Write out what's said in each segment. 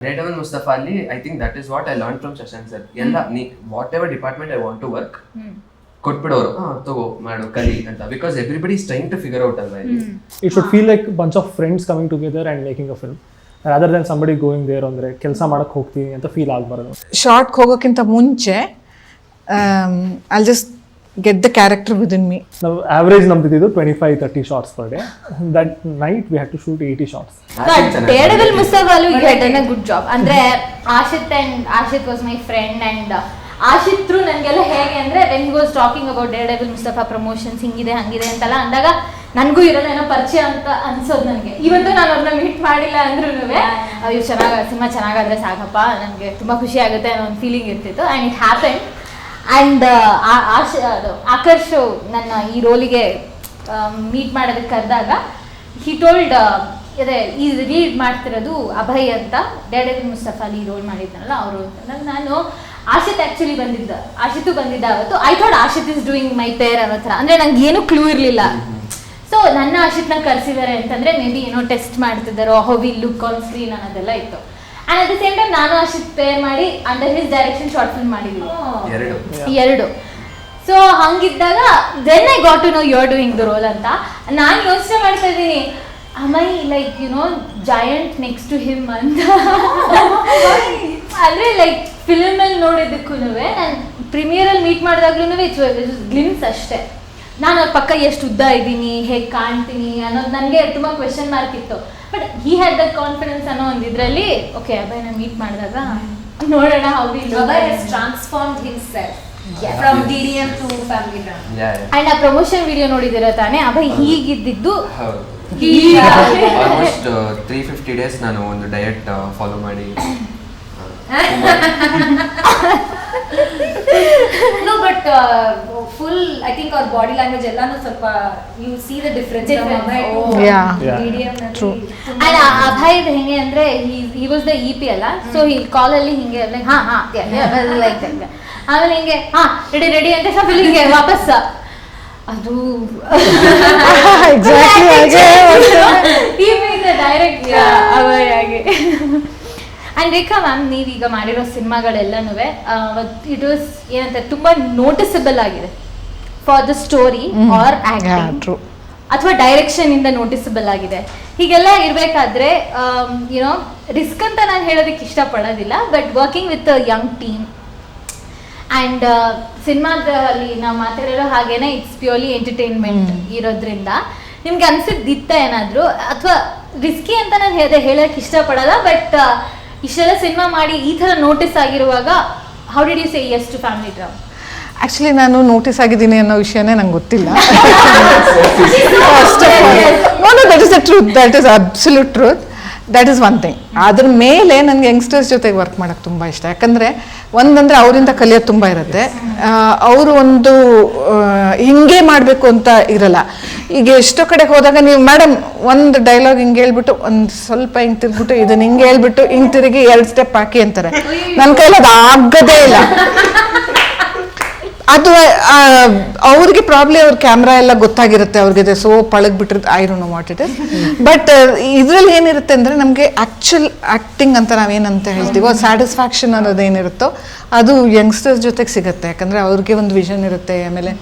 ರೇಟವನ್ ಮುಸ್ತಫಾ ಅಲ್ಲಿ I think that is what I learn from Shashank sir ಎಲ್ಲ ನೀ whatever department I want to work ಕೊಟ್ಬಿಡೋರು ಹಾ ತಗೋ ಮಾಡು ಕಲಿ ಅಂತ. Because everybody is trying to figure out ಅಲ್ವಾ ಇಲ್ಲಿ. It should feel like bunch of friends coming together and making a film other than somebody going there ಅಂದರೆ ಕೆಲಸ ಮಾಡಕ್ಕೆ ಹೋಗ್ತೀನಿ ಅಂತ ಫೀಲ್ ಆಗಬಾರ್ದು. ಶಾರ್ಟ್ಗೆ ಹೋಗೋಕ್ಕಿಂತ ಮುಂಚೆ I just get the character within me ನಾವು average ನಮ್ದಿದ್ದು twenty five thirty shots per day that night we have to shoot eighty shots daredevil ಮುಸ್ತಫಾಲು you had done a good job ಅಂದ್ರೆ Ashith and Ashith was my friend and Ashith through ನನಗೆಲ್ಲ ಹೇಗೆ ಅಂದ್ರೆ when was talking about daredevil Mustafa promotions ಹಿಂಗಿದೆ ಹಂಗಿದೆ ಅಂತೆಲ್ಲ ಅಂದಾಗ ನನಗೂ ಇರೋಲ್ಲ ಏನೋ ಪರಿಚಯ ಅಂತ ಅನ್ಸೋದು ನನಗೆ. ಇವತ್ತು ನಾನು ಅವ್ರನ್ನ ಮೀಟ್ ಮಾಡಿಲ್ಲ ಅಂದ್ರೂ ಅಯ್ಯೋ ಚೆನ್ನಾಗ ಸಿನಿಮಾ ಚೆನ್ನಾಗಾದ್ರೆ ಸಾಕಪ್ಪ ನನಗೆ ತುಂಬಾ ಖುಷಿ ಆಗುತ್ತೆ ಅನ್ನೋ ಒಂದು ಫೀಲಿಂಗ್ ಇರ್ತಿತ್ತು. And it happen and Asha ಅದು ಆಕರ್ಷ್ ನನ್ನ ಈ ರೋಲಿಗೆ ಮೀಟ್ ಮಾಡೋದಕ್ಕೆ ಕರೆದಾಗ ಹಿ ಟೋಲ್ಡ್ ಅದೇ ಈ ರೀಡ್ ಮಾಡ್ತಿರೋದು ಅಭಯ್ ಅಂತ ಡ್ಯಾಡಲ್ ಮುಸ್ತಫಾ ಅಲ್ಲಿ ರೋಲ್ ಮಾಡಿದ್ನಲ್ಲ ಅವರು ಅಂತಂದಾಗ ನಾನು ಆಶಿತ್ ಆ್ಯಕ್ಚುಲಿ ಬಂದಿದ್ದ ಆಶಿತು ಬಂದಿದ್ದ ಅವತ್ತು. I thought Ashith is doing my pair ಅನ್ನೋ ಥರ. ಅಂದರೆ ನಂಗೆ ಏನೂ ಕ್ಲೂ ಇರಲಿಲ್ಲ. ಸೊ ನನ್ನ ಆಶಿತ್ನ ಕರೆಸಿದ್ದಾರೆ ಅಂತಂದರೆ ಮೇ ಬಿ ಏನೋ test ಮಾಡ್ತಿದ್ದಾರೋ how we look on screen ಅನ್ನೋದೆಲ್ಲ ಇತ್ತು. And at the same time ನಾನು ಅಷ್ಟು ಪೇರ್ ಮಾಡಿ under his direction short film ಮಾಡಿದ್ವಿ ಎರಡು. ಎರಡು. So ಹಂಗಿದ್ದಾಗ then I got to know you are doing the role ಅಂತ. ನಾನು ಯೋಚನೆ ಮಾಡ್ತಾ ಇದ್ದೀನಿ am I like you know giant next to him ಅಂತ? ಅಂದ್ರೆ ಲೈಕ್ ಫಿಲ್ಮ್ ಅಲ್ಲಿ ನೋಡಿದ್ದಕ್ಕೂ ನಾನು ಪ್ರೀಮಿಯರಲ್ಲಿ ಮೀಟ್ ಮಾಡಿದಾಗ್ಲೂ ಗ್ಲಿಮ್ಸ್ ಅಷ್ಟೇ. ನಾನು ಅವ್ರ ಪಕ್ಕ ಎಷ್ಟು ಉದ್ದ ಇದ್ದೀನಿ ಹೇಗೆ ಕಾಣ್ತೀನಿ ಅನ್ನೋದು ನನಗೆ ತುಂಬ ಕ್ವೆಶನ್ ಮಾರ್ಕ್ ಇತ್ತು. But he had that confidence ಅನ್ನೋ ಒಂದು ಇದರಲ್ಲಿ ಓಕೆ ಅಭಯ್ ನಾನು ಮೀಟ್ ಮಾಡಿದಾಗ ನೋಡೋಣ transformed himself from DDM to family drama. And ಆ ಪ್ರಮೋಷನ್ ವಿಡಿಯೋ ನೋಡಿದಿರ ತಾನೇ? ಅಭಯ್ ಹೀಗಿದ್ದಿದ್ದು ಆಲ್ಮೋಸ್ಟ್ ತ್ರೀ ಫಿಫ್ಟಿ ಡೇಸ್ ನಾನು ಒಂದು ಡಯಟ್ ಫಾಲೋ ಮಾಡಿ no but full I think ಅವ್ರ ಬಾಡಿ ಲ್ಯಾಂಗ್ವೇಜ್ ಎಲ್ಲಾನು ಸ್ವಲ್ಪ ಯು ಸಿ ದ ಡಿಫ್ರೆನ್ಸ್ ಅಲ್ಲ ಅಭಯ್ ಇದು ಹೆಂಗೆ ಅಂದ್ರೆ ಹಿ ವಾಸ್ ದ ಇ ಅಲ್ಲ ಸೊ ಈ ಕಾಲ್ ಅಲ್ಲಿ ಹಿಂಗೆ ಹಾ ಹಾ ಲೈಕ್ ಆಮೇಲೆ ಹಿಂಗೆ ಹಾ ರೆಡಿ ರೆಡಿ ಅಂತ ಸ್ವಲ್ಪ ಹಿಂಗೆ ವಾಪಸ್. ಅದು ಡೈರೆಕ್ಟ್ ಅವರ್ ಆಗಿ ಅಂಡ್ ರೇಖಾ ಮ್ಯಾಮ್ ನೀವೀಗ ಮಾಡಿರೋ ಸಿನಿಮಾಗಳೆಲ್ಲನೂ ಇಟ್ ವಾಸ್ ಏನಂತ ತುಂಬಾ ನೋಟಿಸಬಲ್ ಆಗಿದೆ. For the story or acting ಅಥವಾ ಡೈರೆಕ್ಷನ್ ಇಂದ ನೋಟಿಸಬಲ್ ಆಗಿದೆ. ಹೀಗೆಲ್ಲ ಇರಬೇಕಾದ್ರೆ ಯುನೋ ರಿಸ್ಕ್ ಅಂತ ನಾನು ಹೇಳೋದಕ್ಕೆ ಇಷ್ಟಪಡೋದಿಲ್ಲ but working with young team and ಸಿನಿಮಾದಲ್ಲಿ ನಾವು ಮಾತಾಡಿರೋ ಹಾಗೇನೆ ಇಟ್ಸ್ ಪ್ಯೂರ್ಲಿ ಎಂಟರ್ಟೈನ್ಮೆಂಟ್ ಇರೋದ್ರಿಂದ. ನಿಮ್ಗೆ ಅನ್ಸಿದ್ದಿತ್ತ ಏನಾದರೂ? ಅಥವಾ ರಿಸ್ಕಿ ಅಂತ ನಾನು ಹೇಳದೆ ಹೇಳೋಕ್ಕೆ ಇಷ್ಟಪಡಲ್ಲ ಬಟ್ ಇಷ್ಟೆಲ್ಲ ಸಿನಿಮಾ ಮಾಡಿ ಈ ಥರ ನೋಟಿಸ್ ಆಗಿರುವಾಗ how did you say yes to family drama actually ನಾನು ನೋಟಿಸ್ ಆಗಿದ್ದೀನಿ ಅನ್ನೋ ವಿಷಯನೇ ನಂಗೆ ಗೊತ್ತಿಲ್ಲ. No no that is a truth that is absolute truth that is one thing ಅದ್ರ ಮೇಲೆ ನನಗೆ ಯಂಗ್ಸ್ಟರ್ಸ್ ಜೊತೆಗೆ ವರ್ಕ್ ಮಾಡೋಕ್ಕೆ ತುಂಬ ಇಷ್ಟ. ಯಾಕಂದರೆ ಒಂದಂದರೆ ಅವರಿಂದ ಕಲಿಯೋದು ತುಂಬ ಇರುತ್ತೆ. ಅವರು ಒಂದು ಹಿಂಗೆ ಮಾಡಬೇಕು ಅಂತ ಇರಲ್ಲ. ಈಗ ಎಷ್ಟೋ ಕಡೆ ಹೋದಾಗ ನೀವು ಮೇಡಮ್ ಒಂದು ಡೈಲಾಗ್ ಹಿಂಗೆ ಹೇಳ್ಬಿಟ್ಟು, ಒಂದು ಸ್ವಲ್ಪ ಹಿಂಗೆ ತಿರ್ಬಿಟ್ಟು ಇದನ್ನ ಹಿಂಗೆ ಹೇಳ್ಬಿಟ್ಟು ಹಿಂಗೆ ತಿರುಗಿ ಎರಡು ಸ್ಟೆಪ್ ಹಾಕಿ ಅಂತಾರೆ. ನನ್ನ ಕೈಲಿ ಅದು ಆಗದೇ ಇಲ್ಲ. ಅದು ಆ, ಅವ್ರಿಗೆ ಪ್ರಾಬ್ಲಿ ಅವ್ರ ಕ್ಯಾಮ್ರಾ ಎಲ್ಲ ಗೊತ್ತಾಗಿರುತ್ತೆ ಅವ್ರಿಗೆ so ಪಳಗ್ಬಿಟ್ಟಿರುತ್ತೆ I don't know what it is but ಇದರಲ್ಲಿ ಏನಿರುತ್ತೆ ಅಂದರೆ ನಮಗೆ ಆ್ಯಕ್ಚುಲ್ ಆ್ಯಕ್ಟಿಂಗ್ ಅಂತ ನಾವೇನಂತ ಹೇಳ್ತೀವೋ ಸ್ಯಾಟಿಸ್ಫ್ಯಾಕ್ಷನ್ ಅನ್ನೋದು ಏನಿರುತ್ತೋ ಅದು ಯಂಗ್ಸ್ಟರ್ಸ್ ಜೊತೆಗೆ ಸಿಗುತ್ತೆ. ಯಾಕಂದರೆ ಅವ್ರಿಗೆ ಒಂದು ವಿಷನ್ ಇರುತ್ತೆ ಆಮೇಲೆ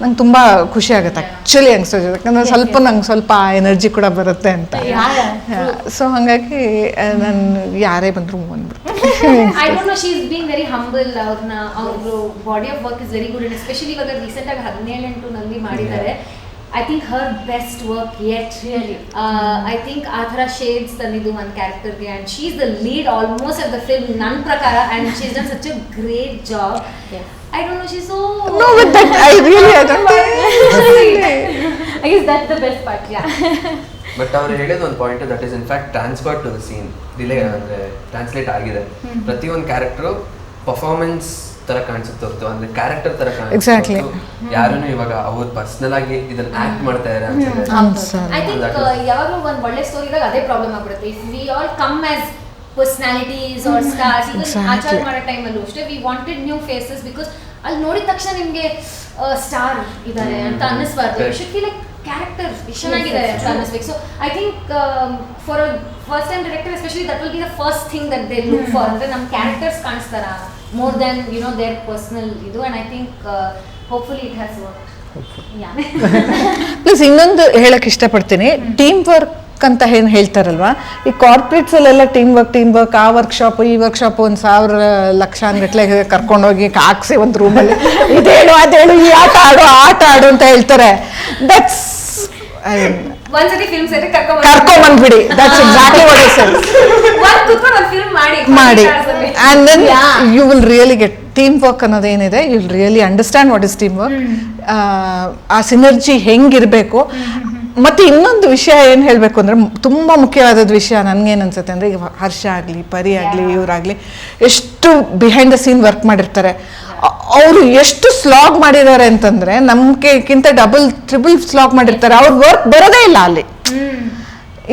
ನಂಗೆ ತುಂಬ ಖುಷಿ ಆಗುತ್ತೆ ಆ್ಯಕ್ಚುಲಿ ಯಂಗ್ಸ್ಟರ್ ಜೊತೆ ಯಾಕಂದರೆ ಸ್ವಲ್ಪ ನಂಗೆ ಸ್ವಲ್ಪ ಎನರ್ಜಿ ಕೂಡ ಬರುತ್ತೆ ಅಂತ. ಸೊ ಹಾಗಾಗಿ ನಾನು ಯಾರೇ ಬಂದರೂ ಬಂದ್ಬಿಡ್ತೀನಿ I know she is being very humble ಅವ್ರನ್ನ ಅವ್ರ body of work is very good and especially ಇವಾಗ ರೀಸೆಂಟ್ ಆಗಿ ಹದಿನೇಳೆಂಟು ನಲ್ಲಿ ಮಾಡಿದ್ದಾರೆ. I think her best work yet really I think ಆ ಥರ ಶೇಡ್ಸ್ ತಂದಿದ್ದು ಒಂದು ಕ್ಯಾರೆಕ್ಟರ್ಗೆ and she is the lead almost of the film ನನ್ನ ಪ್ರಕಾರ and she's done such a great job I don't know she so no but that I really I don't I guess that the best part yeah but ಅವ್ರು ಹೇಳಿದ ಒಂದು point that is in fact transfer to the scene delay ಅಂದ್ರೆ translate ಆಗಿದೆ. ಪ್ರತಿಯೊಂದು character performance ತರ ಕಾಣಿಸುತ್ತೆ ಹೊರತು. ಅಂದ್ರೆ ಕ್ಯಾರೆಕ್ಟರ್ ತರ ಕಾಣಿಸುತ್ತೆ ಯಾರು ಇವಾಗ ಅವ್ರು ಪರ್ಸನಲ್ ಆಗಿ ಇದನ್ನ ಆಕ್ಟ್ ಮಾಡ್ತಾ ಇದ್ದಾರೆ ಐ ಥಿಂಕ್ ಯಾವಾಗಲೂ ಒಂದು ಒಳ್ಳೆ ಸ್ಟೋರಿದಾಗ ಅದೇ ಪ್ರಾಬ್ಲಮ್ ಆಗ್ಬಿಡುತ್ತೆ. If we all come as personalities or stars Exactly. ಆಚಾರ ಮಾಡೋ ಟೈಮಲ್ಲೂ ಅಷ್ಟೇ we wanted new faces because ಅಲ್ಲಿ ನೋಡಿದ ತಕ್ಷಣ ನಿಮಗೆ ಸ್ಟಾರ್ ಇದ್ದಾರೆ ಅಂತ ಅನ್ನಿಸ್ಬಾರ್ದು. ಶುಡ್ ಫೀಲ್ ಲೈಕ್ ಕ್ಯಾರೆಕ್ಟರ್ ಚೆನ್ನಾಗಿದೆ ಅಂತ ಅನ್ನಿಸ್ಬೇಕು so I think for a first time director especially that will be the first thing that they look for ಅಂದ್ರೆ ನಮ್ಮ characters ಕಾಣಿಸ್ತಾರ more than you know their personal ಇದು. And I think hopefully it has work plus ಇನ್ನೊಂದು ಹೇಳಕ್ಕೆ ಇಷ್ಟಪಡ್ತೀನಿ. Team work ಅಂತ ಏನು ಹೇಳ್ತಾರಲ್ವಾ? ಈ ಕಾರ್ಪೊರೇಟ್ಸಲ್ಲೆಲ್ಲ ಟೀಮ್ ವರ್ಕ್ ಟೀಮ್ ವರ್ಕ್ ಆ ವರ್ಕ್ಶಾಪ್ ಈ ವರ್ಕ್ಶಾಪ್ ಒಂದು ಸಾವಿರ ಲಕ್ಷ ಗಟ್ಟಲೆ ಕರ್ಕೊಂಡೋಗಿ ಹಾಕ್ಸಿ ಒಂದು ರೂಮಲ್ಲಿ ಇದೇಳು ಅದೇಳು ಈ ಆಟ ಆಡು ಆಟ ಆಡು ಅಂತ ಹೇಳ್ತಾರೆ. ದಟ್ಸ್ ಕರ್ಕೊಂಬಂದ್ಬಿಡಿ ದಟ್ಸ್ ಎಕ್ಸಾಕ್ಟ್ಲಿ ವಾಟ್ ಇಸ್ ಮಾಡಿ. And then you will really get team work ಅನ್ನೋದೇನಿದೆ. You will really understand what is team work ಆ ಸಿನರ್ಜಿ ಹೆಂಗಿರಬೇಕು. ಮತ್ತೆ ಇನ್ನೊಂದು ವಿಷಯ ಏನು ಹೇಳಬೇಕು ಅಂದ್ರೆ ತುಂಬಾ ಮುಖ್ಯವಾದದ ವಿಷಯ ನನ್ಗೇನು ಅನ್ಸುತ್ತೆ ಅಂದ್ರೆ ಈಗ ಹರ್ಷ ಆಗಲಿ ಪರಿ ಆಗಲಿ ಇವರಾಗಲಿ ಎಷ್ಟು ಬಿಹೈಂಡ್ ದ ಸೀನ್ ವರ್ಕ್ ಮಾಡಿರ್ತಾರೆ. ಅವರು ಎಷ್ಟು ಸ್ಲಾಗ್ ಮಾಡಿದ್ದಾರೆ ಅಂತಂದ್ರೆ ನಮ್ಗೆಕ್ಕಿಂತ ಡಬಲ್ ಟ್ರಿಬಲ್ ಸ್ಲಾಗ್ ಮಾಡಿರ್ತಾರೆ. ಅವ್ರ ವರ್ಕ್ ಬರೋದೇ ಇಲ್ಲ ಅಲ್ಲಿ.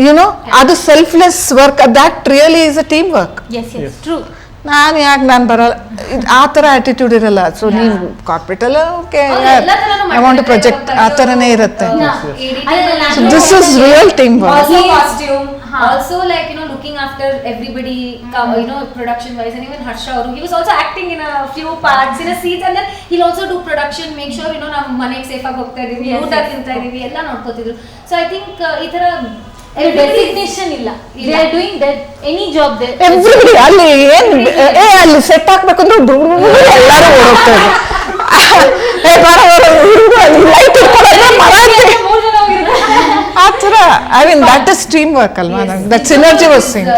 ಯುನೋ ಅದು selfless work that really is a team work true ನಾನು ಯಾಕೆ ನಾನು ಬರಲ್ಲ ಇದ್- ಆ ಥರ ಆಟಿಟ್ಯೂಡ್ ಇರಲ್ಲ ಸೊ ನೀನು ಕಾರ್ಪೊರೇಟ್ ಎಲ್ಲ ಓಕೆ ಐ ವಾಂಟ್. ಪ್ರೊಜೆಕ್ಟ್ ಆ ಥರನೇ ಇರುತ್ತೆ Editing, this is real team also He- costume also like you know looking after everybody co- you know production wise and even harsha ಅವರು he was also acting in a few parts in a seat, and then he'll also do production make sure you know ನಾವು ಮನೆಗೆ safe ಆಗಿ ಹೋಗ್ತಾ ಇದೀವಿ Yes, ಊಟ yes. ತಿಂತಾ ಇದೀವಿ ಎಲ್ಲ ನೋಡ್ಕೋತಿದ್ರು ಸೊ ಐ ಥಿಂಕ್ ಈ ತರ ಡೆಸಿಗ್ನೇಷನ್ ಇಲ್ಲ. They are doing that any job they everybody ಅಲ್ಲಿ ಏನ್ ಏ ಅಲ್ಲಿ ಸೆಟ್ ಹಾಕ್ಬೇಕಂದ್ರೆ ಎಲ್ಲರೂ ಓಡೋಗ್ತಾ ಇದ್ರು ಏ ಬರ ಲೈಟ್ ಮರ ಆ ಥರ I mean that is team work ಅಲ್ವಾ that synergy was sync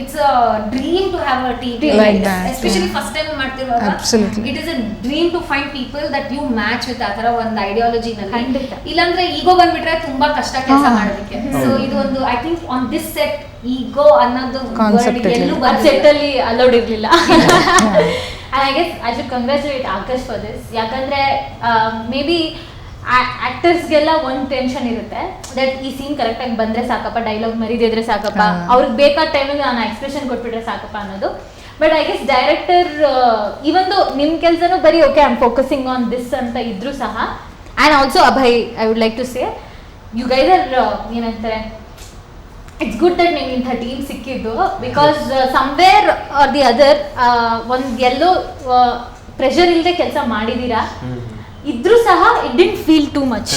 it's a dream to have a team Like that especially. First time ಮಾಡ್ತಿರುವಾಗ absolutely it is a dream to find people that you match with ಆ ತರ ಒಂದು ideology ಖಂಡಿತ. ಇಲ್ಲಾಂದ್ರೆ ಈಗೋ ಬಂದ್ಬಿಟ್ರೆ ತುಂಬಾ ಕಷ್ಟ ಕೆಲಸ. ಮಾಡೋದಕ್ಕೆ. ಸೊ ಇದು ಒಂದು I think on this set ego ಅನ್ನೋದು Concept word ಎಲ್ಲೂ. ಸೆಟ್ ಅಲ್ಲಿ ಅಲೌಡ್ ಇರಲಿಲ್ಲ. I guess I should congratulate Akash for this ಯಾಕಂದ್ರೆ ಮೇ ಬಿ ಆಕ್ಟರ್ಸ್ಗೆಲ್ಲ ಒಂದ್ ಟೆನ್ಷನ್ ಇರುತ್ತೆ. ದಟ್ ಈ ಸೀನ್ ಕರೆಕ್ಟಾಗಿ ಬಂದ್ರೆ ಸಾಕಪ್ಪ ಡೈಲಾಗ್ ಮರಿದಿದ್ರೆ ಸಾಕಪ್ಪ. ಅವ್ರಿಗೆ ಬೇಕಾದ ಟೈಮಿಗೆ ನಾನು ಎಕ್ಸ್ಪ್ರೆಷನ್ ಕೊಟ್ಬಿಟ್ರೆ ಸಾಕಪ್ಪ ಅನ್ನೋದು. ಬಟ್ ಐ ಗೆಸ್ ಡೈರೆಕ್ಟರ್ ಇವೊಂದು ನಿಮ್ ಕೆಲ್ಸನೂ ಬರೀ okay I am focusing on this ಅಂತ ಇದ್ರು ಸಹ and also Abhay I would like to say you ಗೈದರ್ ಏನಂತಾರೆ ಇಟ್ಸ್ ಗುಡ್ ದಟ್ ನಿಮ್ಗೆ ಇಂಥ ಟೀಮ್ ಸಿಕ್ಕಿದ್ದು because somewhere are the other ಒಂದು ಎಲ್ಲೋ ಪ್ರೆಷರ್ ಇಲ್ಲದೆ ಕೆಲಸ ಮಾಡಿದೀರಾ? ಇದ್ರೂ ಸಹ it didn't feel too much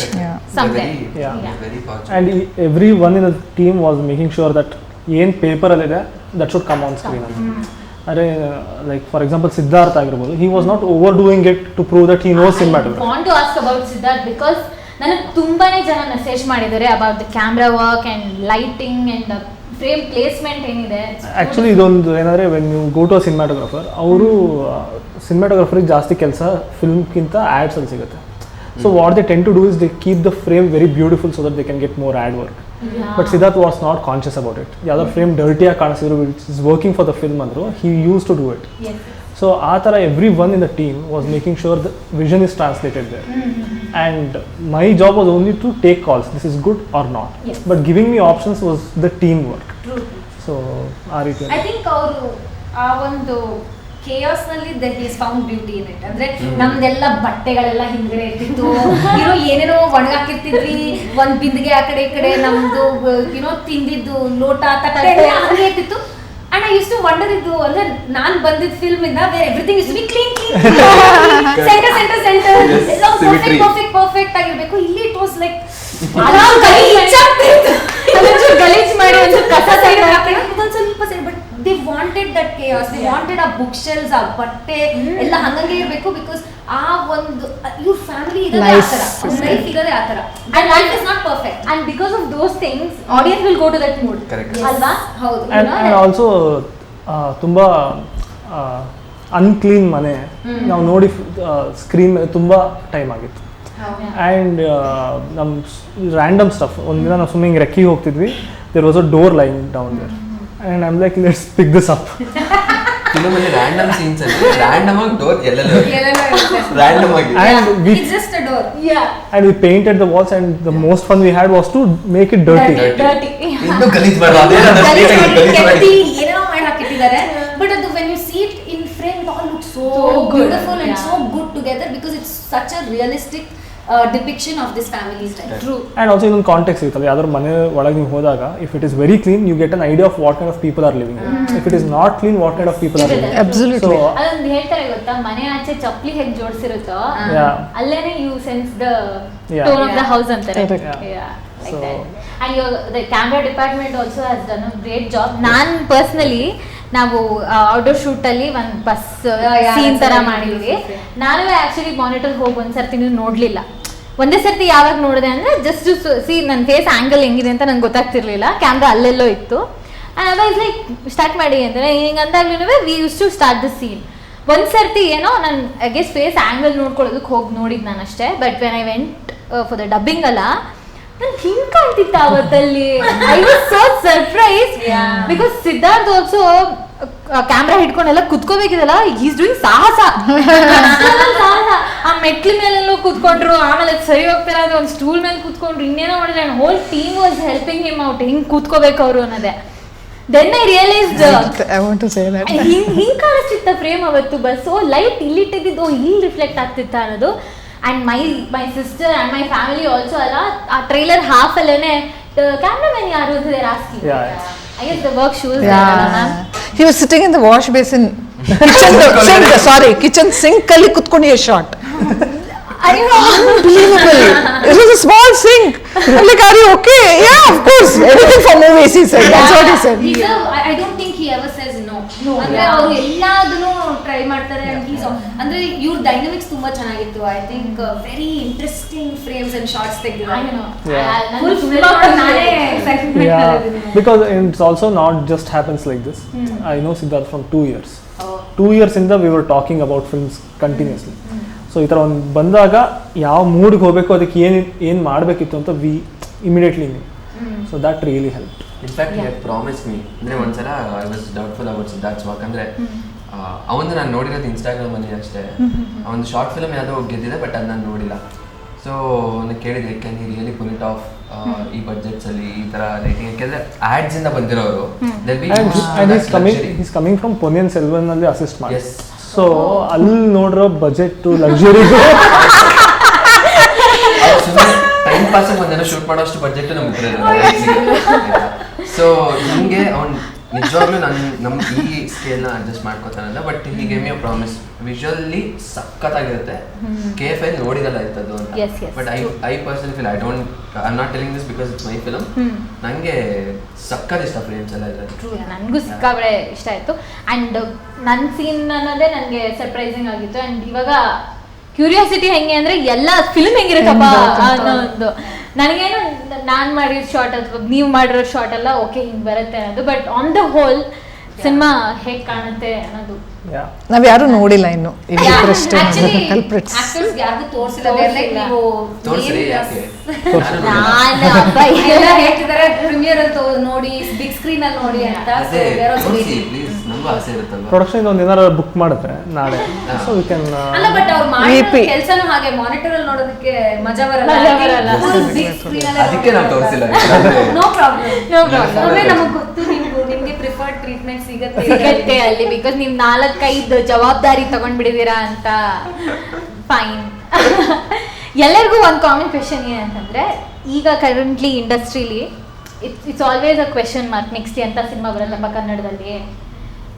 and and everyone in the team was making sure that ಏನ್ ಏನು ಪೇಪರಲ್ಲಿದೆ that should come on screen ಅರೆ ಲೈಕ್ ಫಾರ್ ಎಕ್ಸಾಂಪಲ್ ಸಿದ್ಧಾರ್ಥ ಆಗಿರ್ಬೋದು he was not over doing it to prove that he knows cinematography want to ask about Siddharth because ನನಗೆ ತುಂಬಾನೇ ಜನ message ಮಾಡಿದ್ದಾರೆ about the camera work and lighting and frame placement ಏನಿದೆ? Actually ಇದೊಂದು ಏನಂದರೆ when you go to a cinematographer ಅವರು ಸಿನಿಮಾಟೋಗ್ರಾಫರಿಗೆ ಜಾಸ್ತಿ ಕೆಲಸ ಫಿಲ್ಮ್ಗಿಂತ ಆ್ಯಡ್ಸಲ್ಲಿ ಸಿಗುತ್ತೆ. So what they tend to do is they keep the frame very beautiful so that they can get more ad work but Siddharth was not conscious about it ಯಾವ್ದೋ frame ಡರ್ಟಿಯಾಗಿ ಕಾಣಿಸಿದ್ರು it's is working for the film ಅಂದರು he use to do it so ಆ ಥರ everyone in the team was making sure the vision is translated there and my job was only to take calls this is good or not Yes. But giving me options was the team work so ಆ ರೀತಿ I think ಅವರು ಆ ಒಂದು ಕೇಯಾಸ್ನಲ್ಲಿ is found beauty in it ಅಂದ್ರೆ ನಮ್ದೆಲ್ಲ ಬಟ್ಟೆಗಳೆಲ್ಲ ಹಿಂದ್ಗಡೆ ಇರ್ತಿತ್ತು ಏನೋ ಏನೇನೋ ಒಣಗಾಕಿರ್ತಿದ್ವಿ. ಒಂದ್ ಬಿಂದಿಗೆ ಆ ಕಡೆ ಈ ಕಡೆ ನಮ್ದು ಏನೋ ತಿಂದಿದ್ದು ಲೋಟ ತಟ್ಟೆ ಹಂಗೆ ಇರ್ತಿತ್ತು. And I use to wonder ಇದ್ದು ಅಂದ್ರೆ ನಾನ್ ಬಂದಿದ್ ಫಿಲ್ಮ್ ಇಂದ where everything is be clean centre centre centre ಎಲ್ಲ ಪರ್ಫೆಕ್ಟ್. ಪರ್ಫೆಕ್ಟ್ ಪರ್ಫೆಕ್ಟ್ ಆಗಿರ್ಬೇಕು. ಇಲ್ಲಿ ಇಟ್ ವಾಸ್ ಲೈಕ್ ಗಲೀಜ್ ಮಾಡಿ ಒಂದು ಕಸ ಸೈಡ್ ಹಾಕಿ ಒಂದ್ ಸ್ವಲ್ಪ side but they wanted that case they wanted ಆ ಬುಕ್ ಶೆಲ್ಸ್ ಆ ಬಟ್ಟೆ ಎಲ್ಲ ಹಂಗಂಗೆ ಇರಬೇಕು ಬಿಕಾಸ್ ಆ ಒಂದು ಇವ್ರ ಫ್ಯಾಮಿಲಿ ಇರೋದೇ ಆ ಆತರ ಲೈಫ್ ಇರೋದೇ ತರ and life is not perfect and because of those things audience will go to that mood Correct. ಅಲ್ವಾ? ಹೌದು. ಅಂಡ್ ಆಲ್ಸೋ ತುಂಬಾ ಅನ್ಕ್ಲೀನ್ ಮನೆ ನಾವು ನೋಡಿ ಸ್ಕ್ರೀನ್ ತುಂಬ ಟೈಮ್ ಆಗಿತ್ತು. ಆ್ಯಂಡ್ ನಮ್ಮ ರ್ಯಾಂಡಮ್ ಸ್ಟಫ್ ಒಂದಿನ ನಾವು ಸುಮ್ಮನೆ ಹಿಂಗೆ ರೆಕ್ಕಿಗೆ ಹೋಗ್ತಿದ್ವಿ. There was a door line down there and I'm like let's pick this up ಕೆಲವೊಂದು ರ್ಯಾಂಡಮ್ ಸೀನ್ಸ್ ಅಲ್ಲಿ ರ್ಯಾಂಡಮ್ ಆಗಿ ಡೋರ್ ಎಲ್ಲೆಲ್ಲ ರ್ಯಾಂಡಮ್ ಆಗಿ. And we it's just a door and we painted the walls and the most fun we had was to make it dirty Dirty. Dirty. ಇನ್ನೂ ಗಲೀಜ್ ಮಾಡು ಅದೇ ನನ್ನ ಗಲೀಜ್ ಗಲೀಜ್ ಮಾಡಿ ಕೆತ್ತಿ, ಏನೇನೋ ಮಾಡಿ ಹಾಕಿಟ್ಟಿದ್ದಾರೆ. ಬಟ್ ಅದು when you see it in frame it all look so So good. Beautiful and Yeah. So good together because it's such a realistic depiction of this family style true and also ಇನ್ನೊಂದು context ಇರುತ್ತಲ್ಲ ಯಾವ್ದಾದ್ರು ಮನೆ ಒಳಗೆ ನೀವು ಹೋದಾಗ if it is very clean you get an idea of what kind of people are living if it is not clean what kind of people are living Absolutely. So ಅದೊಂದು ಹೇಳ್ತಾರೆ ಗೊತ್ತಾ? ಮನೆ ಆಚೆ ಚಪ್ಪಲಿ ಹೇಗೆ ಜೋಡಿಸಿರುತ್ತೋ. ಅಲ್ಲೇನೆ you sense the. Tone of the house ಅಂತಾರೆ. So- and your the camera department also has done a great job ನಾನು ಪರ್ಸ್ನಲಿ ನಾವು ಔಟ್ಡೋರ್ ಶೂಟ್ ಅಲ್ಲಿ ಒಂದು ಬಸ್ ಸೀನ್ ತರ ಮಾಡಿದ್ವಿ. ನಾನು ಆಕ್ಚುಲಿ ಮಾನಿಟರ್ ಹೋಗಿ ಒಂದ್ ಸರ್ತಿ ನೋಡ್ಲಿಲ್ಲ. ಒಂದೇ ಸರ್ತಿ ಯಾವಾಗ ನೋಡಿದೆ ಅಂದ್ರೆ ಜಸ್ಟ್ ಸಿ ನನ್ನ ಫೇಸ್ ಆಂಗಲ್ ಹೆಂಗಿದೆ ಅಂತ ನಂಗೆ ಗೊತ್ತಾಗ್ತಿರ್ಲಿಲ್ಲ. ಕ್ಯಾಮ್ರಾ ಅಲ್ಲೆಲ್ಲೋ ಇತ್ತು. ಅವಾಗ ಲೈಕ್ ಸ್ಟಾರ್ಟ್ ಮಾಡಿ ಅಂದ್ರೆ ಹಿಂಗೆ ಅಂದಾಗ್ಲೂ we use to start the scene ಒಂದ್ ಸರ್ತಿ ಏನೋ ನಾನು ಗೆಸ್ ಫೇಸ್ ಆಂಗಲ್ ನೋಡ್ಕೊಳ್ಳೋದಕ್ಕೆ ಹೋಗಿ ನೋಡಿದ್ ನಾನು ಅಷ್ಟೇ. But when I went for the dubbing ಅಲ್ಲ ನಂಗೆ ಹಿಂಗ್ ಕಾಣ್ತಿತ್ತು ಅವತ್ತಲ್ಲಿ. I was so surprise because Siddharth also camera ಹಿಡ್ಕೊಂಡೆಲ್ಲ ಕುತ್ಕೋಬೇಕಿದಲ್ಲ ಈಸ್ ಡೂಯಿಂಗ್ ಸಾಹಸ. ಸಾಹಸ. ಆ ಮೆಟ್ಲ ಮೇಲೆಲ್ಲೂ ಕುತ್ಕೊಂಡ್ರು ಆಮೇಲೆ ಅದ್ ಸರಿ ಹೋಗ್ತಿಲ್ಲ ಅಂದ್ರೆ ಒಂದು ಸ್ಟೂಲ್ ಮೇಲೆ ಕುತ್ಕೊಂಡ್ರು ಇನ್ನೇನೋ ಮಾಡಿದ್ರೆ. Whole team was helping him out ಹಿಂಗ್ ಕೂತ್ಕೋಬೇಕು ಅವರು ಅನ್ನೋದೇ. ದೆನ್ ಐ ರಿಯಲೈಸ್ ಹಿಂಗೆ ಹಿಂಗೆ ಕಾಣಿಸ್ತಿತ್ತ ಫ್ರೇಮ್ ಅವತ್ತು ಬಸ್ ಓ ಲೈಟ್ ಇಲ್ಲಿ ತೆಗೆದಿದ್ದು ಓ ಇಲ್ಲಿ ರಿಫ್ಲೆಕ್ಟ್ ಆಗ್ತಿತ್ತ ಅನ್ನೋದು. And my my sister and my family also ಅಲ್ಲ ಆ ಟ್ರೈಲರ್ ಹಾಫ್ ಅಲ್ಲೇನೆ ಕ್ಯಾಮ್ರಾಮನ್ ಯಾರು? yeah. I guess the work shoes ma'am He was sitting in the wash basin kitchen sorry kitchen sink ಅಲ್ಲಿ ಕುತ್ಕೊಂಡು short Unbelievable. It was a small sink. I'm like, are you okay? Yeah, of course. Everything for movies, he said. That's what he said. I don't think he Ever says no ಅಂದ್ರೆ ಅವ್ರು ಎಲ್ಲಾದ್ರೂ try ಮಾಡ್ತಾರೆ ಅಂದ್ರೆ ಇವ್ರ dynamics ತುಂಬಾ ಚೆನ್ನಾಗಿತ್ತು. I think very interesting frames and shots ತೆಗೆದಿದ್ದಾರೆ. Because it's also not just happens like this. I know siddharth from two years. Two years ಇಂದ we were talking about films continuously so ಈ ಥರ ಒಂದು ಬಂದಾಗ ಯಾವ ಮೂಡ್ಗೆ ಹೋಗಬೇಕು ಅದಕ್ಕೆ ಏನು ಏನು ಮಾಡಬೇಕಿತ್ತು ಅಂತ we immediately so that really help in fact he promise me ಅಂದರೆ ಒಂದ್ಸಲ I was doubtful about Siddharth walk ಅಂದರೆ ಅವನು ನಾನು ನೋಡಿರೋದು ಇನ್ಸ್ಟಾಗ್ರಾಮ್ ಅಲ್ಲಿ ಅಷ್ಟೇ. ಅವನು ಶಾರ್ಟ್ ಫಿಲಮ್ ಯಾವುದೋ ಗೆದ್ದಿದೆ ಬಟ್ ಅದು ನಾನು ನೋಡಿಲ್ಲ. ಸೊ ನಾನು ಕೇಳಿದೆ can you really pull it off ಈ ಬಜೆಟ್ಸ್ ಅಲ್ಲಿ ಈ ತರ ರೇಟಿಂಗ್ ಯಾಕೆಂದ್ರೆ ಆಡ್ಸ್ ಇಂದ ಬಂದಿರೋರು. Coming luxury. Is coming from Ponniyin ಸೆಲ್ವನ್ನಲ್ಲಿ assist ಮಾಡಿ. ಎಸ್ ಸೊ ಅಲ್ಲಿ ನೋಡಿರೋ ಬಜೆಟ್ ಟು ಅವ್ರು ಟೈಮ್ ಪಾಸ್ ಒಂದೇನೋ ಶೂಟ್ ಮಾಡೋಷ್ಟು ಬಜೆಟ್ ನಮ್ಗೆ ಸೊ ನಿಮಗೆ ಅವ್ನು ನಿಜವಾಗ್ಲೂ ನನ್ನ ನಮ್ಮ ಈ ಸ್ಕೇಲ್ನ ಅಡ್ಜಸ್ಟ್ ಮಾಡ್ಕೋತಾನಲ್ಲ ಬಟ್ ಹೀಗೆ ಮಿ ಪ್ರಾಮಿಸ್ ವಿಜುವಲ್ಲಿ ಸಖತ್ತಾಗಿರುತ್ತೆ. ಕೆ ಎಫ್ ಐ ನೋಡಿದಲ್ಲ ಇರ್ತದ್ದು ಅಂತ. But I I person feel I don't I am not telling this because it's my film ನನಗೆ ಸಖತ್ ಇಷ್ಟ ಫ್ರೇಮ್ಸ್ ಎಲ್ಲ ಇದೆ ಟ್ರೂ ನನಗೂ ಸಿಕ್ಕಾಬಳೆ ಇಷ್ಟ ಆಯಿತು. ಆ್ಯಂಡ್ ನನ್ನ ಸೀನ್ ಅನ್ನೋದೇ ನನಗೆ ಸರ್ಪ್ರೈಸಿಂಗ್ ಆಗಿತ್ತು. ಆ್ಯಂಡ್ ಇವಾಗ ಕ್ಯೂರಿಯಾಸಿಟಿ ಹೆಂಗೆ ಅಂದ್ರೆ ಎಲ್ಲ ಫಿಲ್ಮ್ ಹೆಂಗಿರುತ್ತಪ್ಪ ಅನ್ನೋ ಒಂದು. ನನಗೇನು ನಾನು ಮಾಡಿರೋ ಶಾರ್ಟ್ ಅಥವಾ ನೀವು ಮಾಡಿರೋ ಶಾರ್ಟ್ ಎಲ್ಲ ಓಕೆ ಹಿಂಗೆ ಬರುತ್ತೆ ಅನ್ನೋದು. But on the whole cinema ಹೇಗೆ ಕಾಣುತ್ತೆ ಅನ್ನೋದು. ಯಾ ನಾವ್ ಯಾರು ನೋಡಿಲ್ಲ ಇನ್ನು. ನೋಡಿ ಬಿಗ್ ಸ್ಕ್ರೀನ್ ಅಲ್ಲಿ ನೋಡಿ ಅಂತ. ಆಸೆ ಇರುತ್ತಲ್ವಾ? ಪ್ರೊಡಕ್ಷನ್ ಒಂದು ಏನಾರ ಬುಕ್ ಮಾಡಿದ್ರೆ ನಾಳೆ. ಸೊ ವಿ ಕ್ಯಾನ್ ಅಲ್ಲ ಬಟ್ ಅವ್ರು ಮಾಡಿ ಕೆಲಸನೂ ಹಾಗೆ ಮಾನಿಟರ್ ಅಲ್ಲಿ ನೋಡೋದಕ್ಕೆ ಮಜಾ ಬರಲ್ಲ. ಅದಕ್ಕೆ ನಾನು ತೋರಿಸಿಲ್ಲ ನೋ ಪ್ರಾಬ್ಲಮ್ No problem. ಅಂದ್ರೆ ನಮಗೆ ಗೊತ್ತು ನಿಮ್ಗೆ ನಿಮ್ಗೆ ಪ್ರಿಫರ್ಡ್ ಟ್ರೀಟ್ಮೆಂಟ್ ಸಿಗುತ್ತೆ ಸಿಗತ್ತೆ ಅಲ್ಲಿ ಬಿಕಾಸ್ ನೀವು ನಾಲ್ಕೈದು ಜವಾಬ್ದಾರಿ ತಗೊಂಡ್ಬಿಡಿದೀರಾ ಅಂತ. ಫೈನ್ ಎಲ್ಲರಿಗೂ ಒಂದು ಕಾಮನ್ ಕ್ವೆಶನ್ ಏನಂತಂದ್ರೆ ಈಗ currently ಇಂಡಸ್ಟ್ರಿಲಿ it's it's always a question mark next ಎಂಥ ಸಿನಿಮಾ ಬರಲ್ಲಪ್ಪ ಕನ್ನಡದಲ್ಲಿ?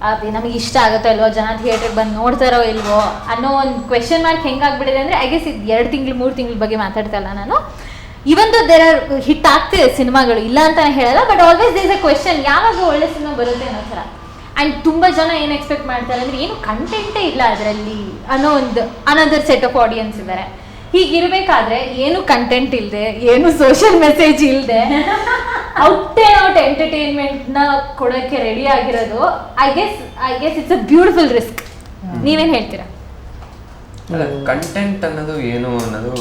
ಅದು ನಮಗೆ ಇಷ್ಟ ಆಗುತ್ತೋ ಇಲ್ವೋ, ಜನ ಥಿಯೇಟ್ರಿಗೆ ಬಂದು ನೋಡ್ತಾರೋ ಇಲ್ವೋ ಅನ್ನೋ ಒಂದು ಕ್ವೆಶನ್ ಮಾರ್ಕ್ ಹೆಂಗಾಗ್ಬಿಟ್ಟಿದೆ ಅಂದರೆ ಐ ಗೆಸ್ ಇದು ಎರಡು ತಿಂಗಳು, ಮೂರು ತಿಂಗಳ ಬಗ್ಗೆ ಮಾತಾಡ್ತಾ ಇಲ್ಲ ನಾನು ಇವನ್ ದೇರ್ ಆರ್ ಹಿಟ್ ಆಗ್ತಿದೆ ಸಿನಿಮಾಗಳು, ಇಲ್ಲ ಅಂತ ಹೇಳಲ್ಲ but always there's a question ಯಾವಾಗ ಒಳ್ಳೆ ಸಿನಿಮಾ ಬರುತ್ತೆ ಅನ್ನೋ ಥರ. ಆ್ಯಂಡ್ ತುಂಬ ಜನ ಏನು ಎಕ್ಸ್ಪೆಕ್ಟ್ ಮಾಡ್ತಾರೆ ಅಂದರೆ, ಏನು ಕಂಟೆಂಟೇ ಇಲ್ಲ ಅದರಲ್ಲಿ ಅನ್ನೋ ಒಂದು ಅನದರ್ ಸೆಟ್ ಆಫ್ ಆಡಿಯನ್ಸ್ ಇದ್ದಾರೆ ಹೀಗಿರ್ಬೇಕಾದ್ರೆ ಏನು ಕಂಟೆಂಟ್ ಇಲ್ಲದೆ ಏನು ಸೋಷಿಯಲ್ ಮೆಸೇಜ್ ಇಲ್ಲದೆ ಔಟ್ ಆ್ಯಂಡ್ ಔಟ್ನ ಕೊಡಕ್ಕೆ ರೆಡಿ ಆಗಿರೋದು I guess I guess it's a beautiful risk ನೀವೇನ್ ಹೇಳ್ತೀರಾ? ಕಂಟೆಂಟ್ ಅನ್ನೋದು ಏನು ಅನ್ನೋದು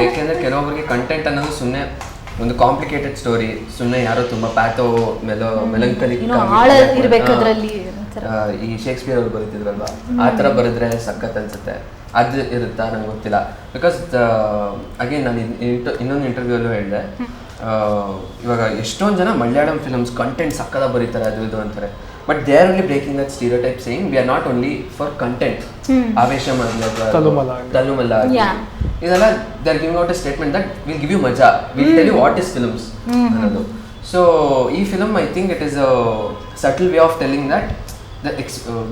ಯಾಕೆಂದ್ರೆ ಕೆಲವೊಬ್ಬರಿಗೆ ಕಂಟೆಂಟ್ ಅನ್ನೋದು ಸುಮ್ಮನೆ ಒಂದು ಕಾಂಪ್ಲಿಕೇಟೆಡ್ ಸ್ಟೋರಿ ಸುಮ್ಮನೆ ಯಾರೋ ತುಂಬಾ ಪ್ಯಾಥೋ ಮೆಲೋ ಮೆಲಂಕಲಿ ಇರ್ಬೇಕು ಅದ್ರಲ್ಲಿ. ಈ ಶೇಕ್ಸ್ಪಿಯರ್ ಅವ್ರು ಬರೀತಿದ್ರಲ್ವಾ? ಆ ಥರ ಬರೆದ್ರೆ ಸಖತ್ ಅನ್ಸುತ್ತೆ. ಅದು ಇರುತ್ತಾ? ನಂಗೆ ಗೊತ್ತಿಲ್ಲ. ಬಿಕಾಸ್ ಅಗೇನ್ ನಾನು ಇನ್- ಇನ್ನೊಂದು ಇಂಟರ್ವ್ಯೂಲ್ಲೂ ಹೇಳಿದೆ. ಇವಾಗ ಎಷ್ಟೊಂದು ಜನ ಮಲಯಾಳಂ ಫಿಲಮ್ಸ್ ಕಂಟೆಂಟ್ ಸಕ್ಕದ ಬರೀತಾರೆ ಅದು ಇದು ಅಂತಾರೆ. But they are only breaking that stereotype saying we are not only for content Aavesham. Thallumaala ಇದೆಲ್ಲ they are giving out a statement that will give you ಮಜಾ. Will tell you what is films ಅನ್ನೋದು. So ಈ film I think it is a subtle way of telling that the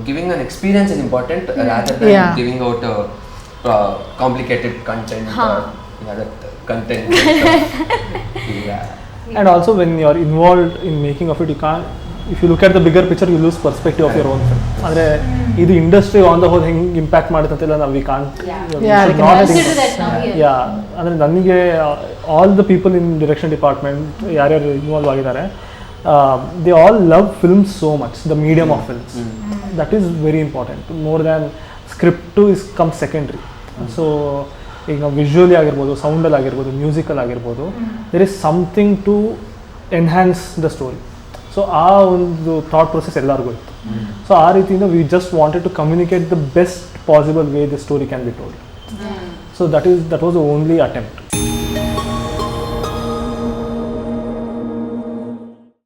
giving an experience is important important rather than Yeah. a out complicated content Huh. Content And also when you are involved in making of it, you can't. If you look at the bigger picture, you lose perspective of your own film. ಅಂದರೆ ಇದು industry on the whole ಹೆಂಗೆ impact ಮಾಡುತ್ತಂತೆಲ್ಲ ನಾವು we can't Yeah, we can Consider that now here. Yeah ಅಂದರೆ ನನಗೆ all the people in direction department ಯಾರ್ಯಾರು involve ಆಗಿದ್ದಾರೆ they all love films so much the medium of films that is very important more than script is come secondary so ಈಗ visually ಆಗಿರ್ಬೋದು ಸೌಂಡಲ್ಲಿ ಆಗಿರ್ಬೋದು musical ಆಗಿರ್ಬೋದು there is something to enhance the story so ಆ ಒಂದು thought process ಎಲ್ಲರಿಗೂ ಇತ್ತು. So ಆ ರೀತಿಯಿಂದ we just wanted to communicate the best possible way the story can be told so that is that was only attempt